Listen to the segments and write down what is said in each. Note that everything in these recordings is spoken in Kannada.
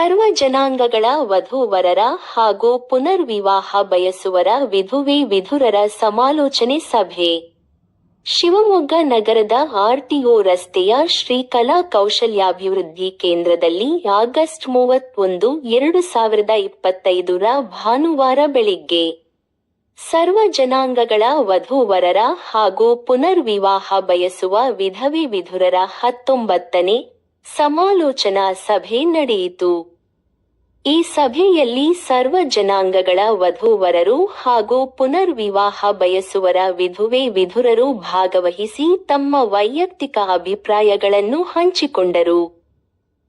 ಸರ್ವ ಜನಾಂಗಗಳ ವಧುವರರ ಹಾಗೂ ಪುನರ್ವಿವಾಹ ಬಯಸುವರ ವಿಧುವೆ ವಿಧುರರ ಸಮಾಲೋಚನೆ ಸಭೆ. ಶಿವಮೊಗ್ಗ ನಗರದ ಆರ್ಟಿಒ ರಸ್ತೆಯ ಶ್ರೀ ಕಲಾ ಕೌಶಲ್ಯಾಭಿವೃದ್ಧಿ ಕೇಂದ್ರದಲ್ಲಿ ಆಗಸ್ಟ್ ಮೂವತ್ತೊಂದು, ಎರಡು ಸಾವಿರದ ಇಪ್ಪತ್ತೈದರ ಭಾನುವಾರ ಬೆಳಿಗ್ಗೆ ಸರ್ವ ಜನಾಂಗಗಳ ವಧುವರರ ಹಾಗೂ ಪುನರ್ವಿವಾಹ ಬಯಸುವ ವಿಧವೆ ವಿಧುರರ ಹತ್ತೊಂಬತ್ತನೇ ಸಮಾಲೋಚನಾ ಸಭೆ ನಡೆಯಿತು. ಈ ಸಭೆಯಲ್ಲಿ ಸರ್ವ ಜನಾಂಗಗಳ ವಧುವರರು ಹಾಗೂ ಪುನರ್ವಿವಾಹ ಬಯಸುವರ ವಿಧುವೆ ವಿಧುರರು ಭಾಗವಹಿಸಿ ತಮ್ಮ ವೈಯಕ್ತಿಕ ಅಭಿಪ್ರಾಯಗಳನ್ನು ಹಂಚಿಕೊಂಡರು.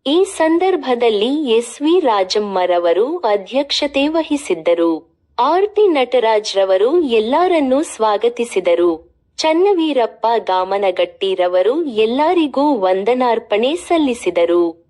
ಈ ಸಂದರ್ಭದಲ್ಲಿ ಎಸ್ವಿ ರಾಜಮ್ಮರವರು ಅಧ್ಯಕ್ಷತೆ ವಹಿಸಿದ್ದರು. ಆರ್ತಿ ನಟರಾಜ್ರವರು ಎಲ್ಲರನ್ನೂ ಸ್ವಾಗತಿಸಿದರು. ಚನ್ನವೀರಪ್ಪ ಗಾಮನಗಟ್ಟಿರವರು ಎಲ್ಲರಿಗೂ ವಂದನಾರ್ಪಣೆ ಸಲ್ಲಿಸಿದರು.